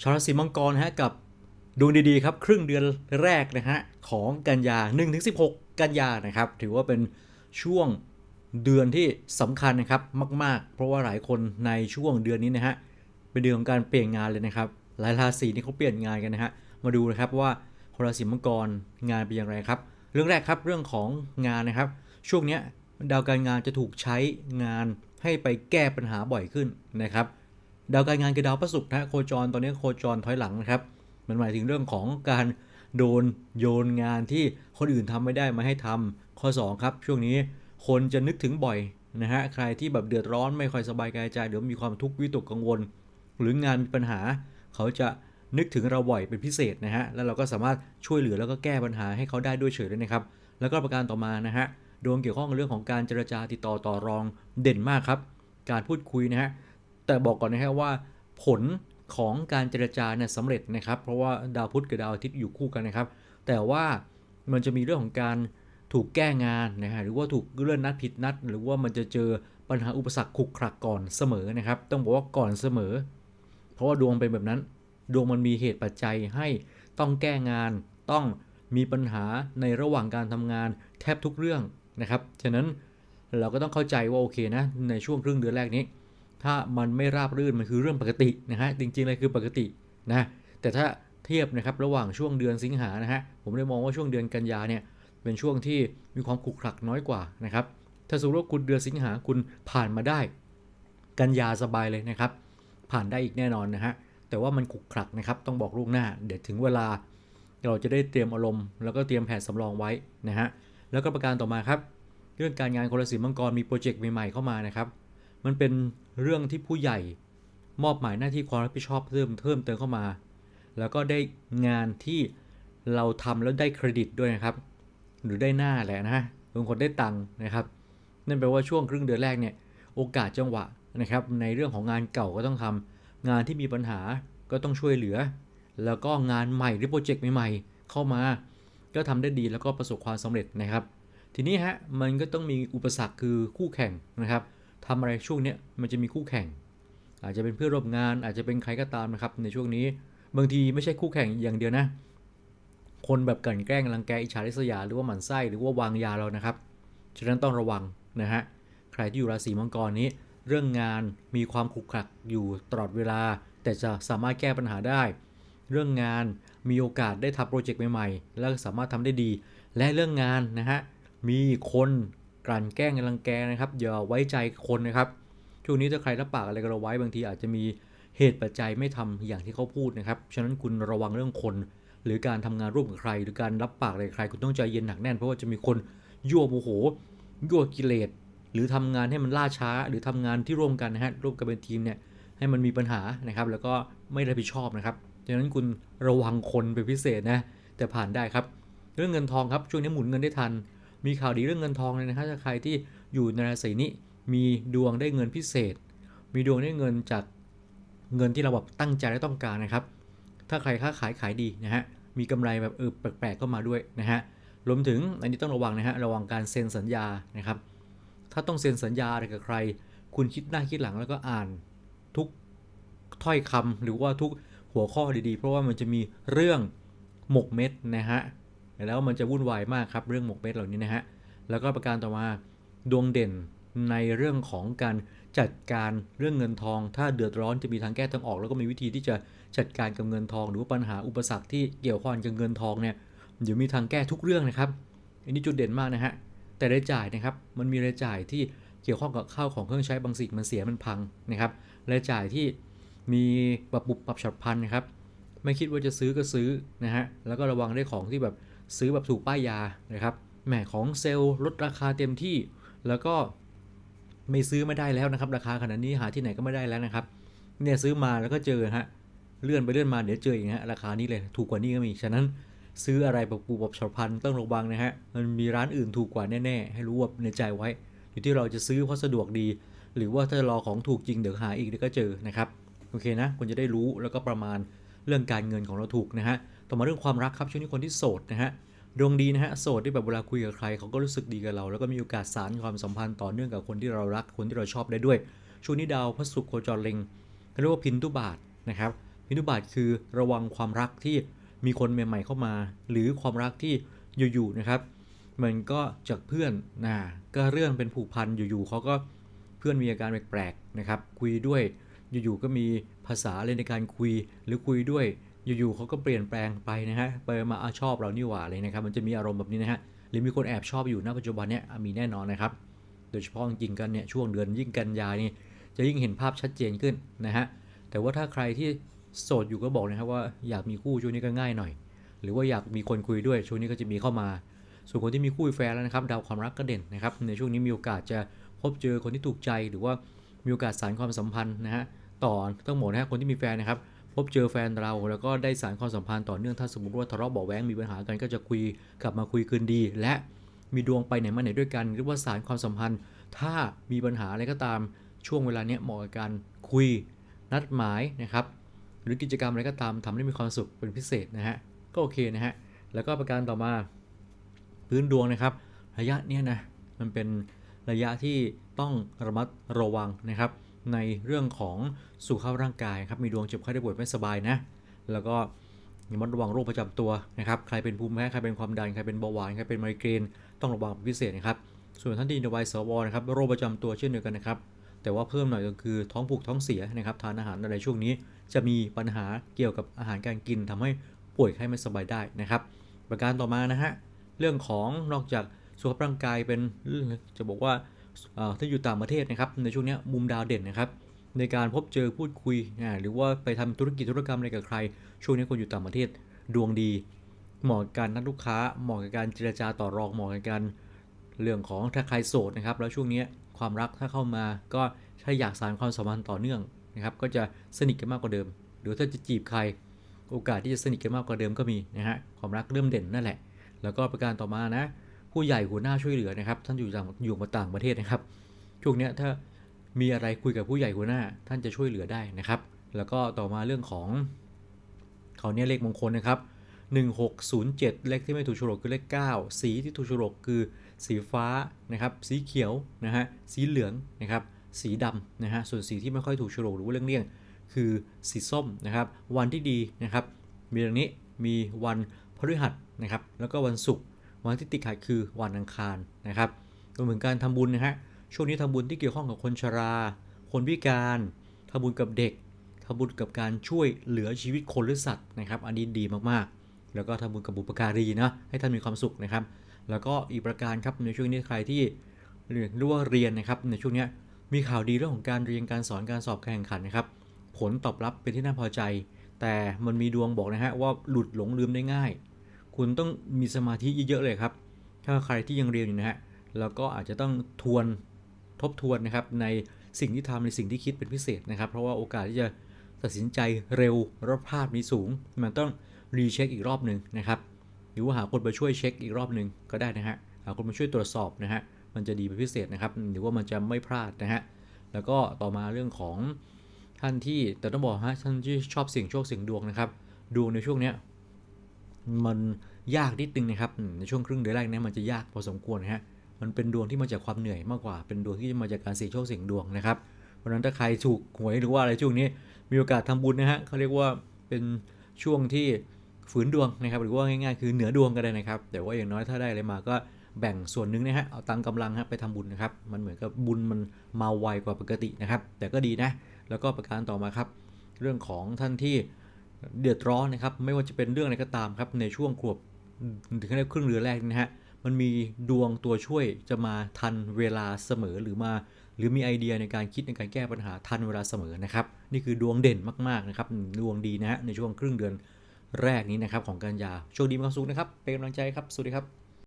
ชาวราศีมังกรฮะกับดวงดีๆครับ ครึ่งเดือนแรกนะฮะของกันยา 1-16 กันยานะครับ ถือว่าเป็นช่วงเดือนที่สำคัญนะครับมาก ๆ เพราะว่าหลายคนในช่วงเดือนนี้นะฮะเป็นเดือนของการเปลี่ยนงานเลยนะครับ หลายราศีนี่เขาเปลี่ยนงานกันนะฮะมาดูนะครับว่าคนราศีมังกรงานเป็นอย่างไรครับ เรื่องแรกครับเรื่องของงานนะครับ ช่วงนี้ดาวการงานจะถูกใช้งานให้ไปแก้ปัญหาบ่อยขึ้นนะครับ ดาวการงานคือดาวพระศุกร์นะโคจรตอนนี้โคจรถอยหลังนะครับ มันหมายถึงเรื่องของการโดนโยนงานที่คนอื่นทำไม่ได้มาให้ทำข้อ 2 ครับ ช่วงนี้คนจะนึกถึงบ่อยนะฮะใครที่แบบเดือดร้อนไม่ค่อยสบายกายใจเดี๋ยวมีความทุกข์วิตกกังวล หรืองานมีปัญหา เขาจะนึกถึงเราบ่อยเป็นพิเศษนะฮะแล้วเราก็สามารถช่วยเหลือแล้วก็แก้ปัญหาให้เขาได้ด้วยเฉยเลยนะครับ แล้วก็ประการต่อมานะฮะดวงเกี่ยวข้องกับเรื่องของการเจรจาติดต่อต่อรองเด่นมากครับ การพูดคุยนะฮะ แต่บอกก่อนนะฮะว่าผลของการเจรจาเนี่ยสำเร็จนะครับ เพราะว่าดาวพุธกับดาวอาทิตย์อยู่คู่กันนะครับ แต่ว่ามันจะมีเรื่องของการถูกแก้งานนะฮะหรือว่าถูกเลื่อนนัดผิดนัด หรือว่ามันจะเจอปัญหาอุปสรรคขุกขรักก่อนเสมอนะครับ ต้องบอกว่าก่อนเสมอ เพราะว่าดวงเป็นแบบนั้น ดวงมันมีเหตุปัจจัยให้ต้องแก้งาน ต้องมีปัญหาในระหว่างการทำงานแทบทุกเรื่องนะครับ ฉะนั้นเราก็ต้องเข้าใจว่าโอเคนะในช่วงครึ่งเดือนแรกนี้ ถ้ามันไม่ราบรื่นมันคือเรื่องปกตินะฮะจริงๆเลยคือปกตินะแต่ถ้าเทียบนะครับระหว่างช่วงเดือนสิงหานะฮะผมได้มองว่าช่วงเดือนกันยาเนี่ยเป็นช่วงที่มีความขรุกขระน้อยกว่านะครับถ้าสมมติว่าคุณเดือนสิงหาคุณผ่านมาได้ กันยาสบายเลยนะครับ ผ่านได้อีกแน่นอนนะฮะแต่ว่ามันขรุกขระนะครับต้องบอกลูกหน้า เดี๋ยวถึงเวลาเราจะได้เตรียมอารมณ์แล้วก็เตรียมแผนสำรองไว้นะฮะแล้วก็ประการต่อมาครับ เรื่องการงานคนราศีมังกรมีโปรเจกต์ใหม่ๆเข้ามานะครับ มันเป็นเรื่องที่ผู้ใหญ่มอบหมายหน้าที่ความรับผิดชอบเพิ่มเพิ่มเติมเข้ามา แล้วก็ได้งานที่เราทำแล้วได้เครดิตด้วยนะครับ หรือได้หน้าแหละนะบางคนได้ตังค์นะครับ นั่นแปลว่าช่วงครึ่งเดือนแรกเนี่ยโอกาสจังหวะนะครับ ในเรื่องของงานเก่าก็ต้องทำงานที่มีปัญหาก็ต้องช่วยเหลือ แล้วก็งานใหม่หรือโปรเจกต์ใหม่ๆ เข้ามา ก็ทำได้ดีแล้วก็ประสบความสำเร็จนะครับ ทีนี้ฮะมันก็ต้องมีอุปสรรคคือคู่แข่งนะครับ ทำอะไรช่วงนี้มันจะมีคู่แข่ง อาจจะเป็นเพื่อนร่วมงานอาจจะเป็นใครก็ตามนะครับ ในช่วงนี้บางทีไม่ใช่คู่แข่งอย่างเดียวนะ คนแบบกันแกล้งรังแกอิจฉาริษยา หรือว่าหมั่นไส้หรือว่าวางยาเรานะครับฉะนั้นต้องระวังนะฮะใครที่อยู่ราศีมังกรนี้ เรื่องงานมีความขุกขลักอยู่ตลอดเวลา แต่จะสามารถแก้ปัญหาได้ เรื่องงานมีโอกาสได้ทำโปรเจกต์ใหม่ๆ แล้วสามารถทำได้ดี และเรื่องงานนะฮะมีคน กลั่นแกล้งรังแกนะครับอย่าไว้ใจคนนะครับช่วงนี้ถ้าใครรับปากอะไรกับเราไว้บางทีอาจจะมีเหตุปัจจัยไม่ทำอย่างที่เขาพูดนะครับฉะนั้นคุณระวังเรื่องคน หรือการทำงานร่วมกับใคร หรือการรับปากอะไรใคร คุณต้องใจเย็นหนักแน่นเพราะว่าจะมีคนยั่วโมโหยั่วกิเลสหรือทำงานให้มันล่าช้า หรือทำงานที่ร่วมกันนะฮะร่วมกันเป็นทีมเนี่ยให้มันมีปัญหานะครับ แล้วก็ไม่รับผิดชอบนะครับฉะนั้นคุณระวังคนเป็นพิเศษนะแต่ผ่านได้ครับ เรื่องเงินทองครับช่วงนี้หมุนเงินได้ทัน มีข่าวดีเรื่องเงินทองเลยนะครับถ้าใครที่อยู่ในราศีนี้มีดวงได้เงินพิเศษ มีดวงได้เงินจากเงินที่เราแบบตั้งใจและต้องการนะครับ ถ้าใครค้าขายขายดีนะฮะ มีกำไรแบบเออแปลกๆก็มาด้วยนะฮะ รวมถึงอันนี้ต้องระวังนะฮะ ระวังการเซ็นสัญญานะครับ ถ้าต้องเซ็นสัญญาอะไรกับใคร คุณคิดหน้าคิดหลังแล้วก็อ่านทุกถ้อยคำหรือว่าทุกหัวข้อดีๆ เพราะว่ามันจะมีเรื่องหมกเม็ดนะฮะ แล้วมันจะวุ่นวายมากครับเรื่องหมกเม็ดเหล่านี้นะฮะแล้วก็ประการต่อมาดวงเด่นในเรื่องของการจัดการเรื่องเงินทอง ถ้าเดือดร้อนจะมีทางแก้ทางออก แล้วก็มีวิธีที่จะจัดการกับเงินทอง หรือว่าปัญหาอุปสรรคที่เกี่ยวข้องกับเงินทองเนี่ยเดี๋ยวมีทางแก้ทุกเรื่องนะครับอันนี้จุดเด่นมากนะฮะแต่รายจ่ายนะครับมันมีรายจ่ายที่เกี่ยวข้องกับข้าวของเครื่องใช้บางสิ่งมันเสียมันพังนะครับรายจ่ายที่มีปรับปุบปรับฉับพลันนะครับ ไม่คิดว่าจะซื้อก็ซื้อนะฮะแล้วก็ระวังได้ของที่แบบ ซื้อแบบถูกป้ายยานะครับแหมของเซลล์ลดราคาเต็มที่ แล้วก็ไม่ซื้อไม่ได้แล้วนะครับ ราคาขนาดนี้หาที่ไหนก็ไม่ได้แล้วนะครับเนี่ยซื้อมาแล้วก็เจอฮะเลื่อนไปเลื่อนมาเดี๋ยวเจออีกฮะราคานี้เลยถูกกว่านี้ก็มีฉะนั้นซื้ออะไรแบบปูแบบฉับพันต้องระวังนะฮะมันมีร้านอื่นถูกกว่าแน่ๆ ให้รู้ว่าในใจไว้ อยู่ที่เราจะซื้อเพราะสะดวกดี หรือว่าถ้ารอของถูกจริงเดี๋ยวหาอีกเดี๋ยวก็เจอนะครับโอเคนะคุณจะได้รู้แล้วก็ประมาณเรื่องการเงินของเราถูกนะฮะ ต่อมาเรื่องความรักครับช่วงนี้คนที่โสดนะฮะดวงดีนะฮะโสดที่แบบเวลาคุยกับใครเขาก็รู้สึกดีกับเรา แล้วก็มีโอกาสสานความสัมพันธ์ต่อเนื่องกับคนที่เรารักคนที่เราชอบได้ด้วย ช่วงนี้ดาวพระศุกร์โคจรเล็งเขาเรียกว่าพินทุบาทนะครับมิถุบาทคือระวังความรักที่มีคนใหม่ๆเข้ามา หรือความรักที่อยู่ๆนะครับมันก็จากเพื่อนนะก็เรื่องเป็นผูกพันอยู่ๆเขาก็เพื่อนมีอาการแปลกๆนะครับคุยด้วยอยู่ๆก็มีภาษาเลยในการคุยหรือคุยด้วย อยู่ๆเขาก็เปลี่ยนแปลงไปนะฮะไปมาอาชอบเรานี่หว่าเลยนะครับมันจะมีอารมณ์แบบนี้นะฮะหรือมีคนแอบชอบอยู่ณปัจจุบันเนี้ยมีแน่นอนนะครับ โดยเฉพาะจริงกันเนี่ยช่วงเดือนยิ่งกันยานี่จะยิ่งเห็นภาพชัดเจนขึ้นนะฮะแต่ว่าถ้าใครที่โสดอยู่ก็บอกนะครับว่าอยากมีคู่ช่วงนี้ก็ง่ายหน่อย หรือว่าอยากมีคนคุยด้วยช่วงนี้ก็จะมีเข้ามา ส่วนคนที่มีคู่แฟนแล้วนะครับดาวความรักก็เด่นนะครับในช่วงนี้มีโอกาสจะพบเจอคนที่ถูกใจหรือว่ามีโอกาสสานความสัมพันธ์นะฮะต่อต้องบอกนะฮะคนที่มีแฟนนะครับ บเจอแฟนเราแล้วก็ได้สานความสัมพันธ์ต่อเนื่องถ้าสมมติว่าทะเลาะเบาแว้งมีปัญหากันก็จะคุยกลับมาคุยคืนดี และมีดวงไปไหนมาไหนด้วยกันหรือว่าสารความสัมพันธ์ ถ้ามีปัญหาอะไรก็ตามช่วงเวลาเนี้ยเหมาะกับการคุยนัดหมายนะครับ หรือกิจกรรมอะไรก็ตามทำให้มีความสุขเป็นพิเศษนะฮะก็โอเคนะฮะแล้วก็ประการต่อมาพื้นดวงนะครับ ระยะเนี้ยนะมันเป็นระยะที่ต้องระมัดระวังนะครับ ในเรื่องของสุขภาพร่างกายครับมีดวงเจ็บไข้ได้ป่วยไม่สบายนะ แล้วก็ระมัดระวังโรคประจำตัวนะครับใครเป็นภูมิแพ้ใครเป็นความดันใครเป็นเบาหวานใครเป็นไมเกรนต้องระวังเป็นพิเศษนะครับส่วนท่านที่อยู่ในวัยสวนะครับโรคประจำตัวเช่นเดียวกันนะครับแต่ว่าเพิ่มหน่อยก็คือท้องผูกท้องเสียนะครับทานอาหารอะไรช่วงนี้ จะมีปัญหาเกี่ยวกับอาหารการกินทำให้ป่วยไข้ไม่สบายได้นะครับ ประการต่อมานะฮะเรื่องของนอกจากสุขภาพร่างกายเป็นจะบอกว่า เอ่อถ้าอยู่ต่างประเทศนะครับในช่วงนี้มุมดาวเด่นนะครับในการพบเจอพูดคุยอ่าหรือว่าไปทำธุรกิจธุรกรรมอะไรกับใคร ช่วงนี้คนอยู่ต่างประเทศดวงดี เหมาะกับการนัดลูกค้า เหมาะกับการเจรจาต่อรองเหมาะกับการเรื่องของถ้าใครโสดนะครับ แล้วช่วงนี้ความรักถ้าเข้ามาก็ถ้าอยากสานความสัมพันธ์ต่อเนื่องนะครับ ก็จะสนิทกันมากกว่าเดิม หรือถ้าจะจีบใคร โอกาสที่จะสนิทกันมากกว่าเดิมก็มีนะฮะความรักเริ่มเด่นนั่นแหละ แล้วก็ประการต่อมานะ ผู้ใหญ่หัวหน้าช่วยเหลือนะครับ ท่านอยู่ต่างอยู่มาต่างประเทศนะครับ ช่วงนี้ถ้ามีอะไรคุยกับผู้ใหญ่หัวหน้า ท่านจะช่วยเหลือได้นะครับ แล้วก็ต่อมาเรื่องของเขาเนี่ยเลขมงคลนะครับ1607 เลขที่ไม่ถูกโฉลกคือเลข 9 สีที่ถูกโฉลกคือสีฟ้านะครับ สีเขียวนะฮะ สีเหลืองนะครับ สีดำนะฮะ ส่วนสีที่ไม่ค่อยถูกโฉลกหรือว่าเลี่ยงๆคือสีส้มนะครับ วันที่ดีนะครับ มีดังนี้ มีวันพฤหัสนะครับ แล้วก็วันศุกร์ วันที่ติดขัดคือวันอังคารนะครับรวมถึงการทำบุญนะฮะช่วงนี้ทำบุญที่เกี่ยวข้องกับคนชรา คนพิการทำบุญกับเด็กทำบุญกับการช่วยเหลือชีวิตคนหรือสัตว์นะครับอันนี้ดีมากๆ แล้วก็ทำบุญกับบุปการีนะให้ท่านมีความสุขนะครับ แล้วก็อีกประการครับในช่วงนี้ใครที่เรียนรือว่าเรียนนะครับในช่วงนี้มีข่าวดีเรื่องของการเรียนการสอนการสอบการแข่งขันนะครับ ผลตอบรับเป็นที่น่าพอใจ แต่มันมีดวงบอกนะฮะว่าหลุดหลงลืมได้ง่าย คุณต้องมีสมาธิเยอะๆเลยครับ ถ้าใครที่ยังเรียนอยู่นะฮะแล้วก็อาจจะต้องทวนทบทวนนะครับในสิ่งที่ทำในสิ่งที่คิดเป็นพิเศษนะครับ เพราะว่าโอกาสที่จะตัดสินใจเร็วรอบพลาดมีสูง มันต้องรีเช็คอีกรอบหนึ่งนะครับหรือว่าหาคนมาช่วยเช็คอีกรอบหนึ่งก็ได้นะฮะหาคนมาช่วยตรวจสอบนะฮะมันจะดีเป็นพิเศษนะครับ หรือว่ามันจะไม่พลาดนะฮะแล้วก็ต่อมาเรื่องของท่านที่แต่ต้องบอกฮะท่านที่ชอบเสี่ยงโชคเสี่ยงดวงนะครับดวงในช่วงเนี้ย มันยากนิดนึงนะครับ ในช่วงครึ่งเดือนแรกเนี้มันจะยากพอสมควรนะฮะมันเป็นดวงที่มาจากความเหนื่อยมากกว่า เป็นดวงที่มาจากการเสี่ยงโชคเสี่ยงดวงนะครับเพราะนั้นถ้าใครถูกหวยหรือว่าอะไรช่วงนี้มีโอกาสทำบุญนะฮะเขาเรียกว่าเป็นช่วงที่ฝืนดวงนะครับ หรือว่าง่ายๆ คือเหนือดวงก็ได้นะครับ แต่ว่าอย่างน้อยถ้าได้อะไรมาก็แบ่งส่วนหนึ่งนะฮะเอาตังกำลังฮะไปทำบุญนะครับ มันเหมือนกับบุญมันมาไวกว่าปกตินะครับ แต่ก็ดีนะ แล้วก็ประการต่อมาครับ เรื่องของท่านที่ เดือดร้อนนะครับ ไม่ว่าจะเป็นเรื่องอะไรก็ตามครับ ในช่วงขวบถึงแค่ครึ่งเรือแรกนี่นะฮะ มันมีดวงตัวช่วยจะมาทันเวลาเสมอหรือมา หรือมีไอเดียในการคิดในการแก้ปัญหาทันเวลาเสมอนะครับ นี่คือดวงเด่นมากๆนะครับ ดวงดีนะฮะในช่วงครึ่งเดือนแรกนี้นะครับของกันยาโชคดีมีความสุขนะครับ เป็นกำลังใจครับ สวัสดีครับ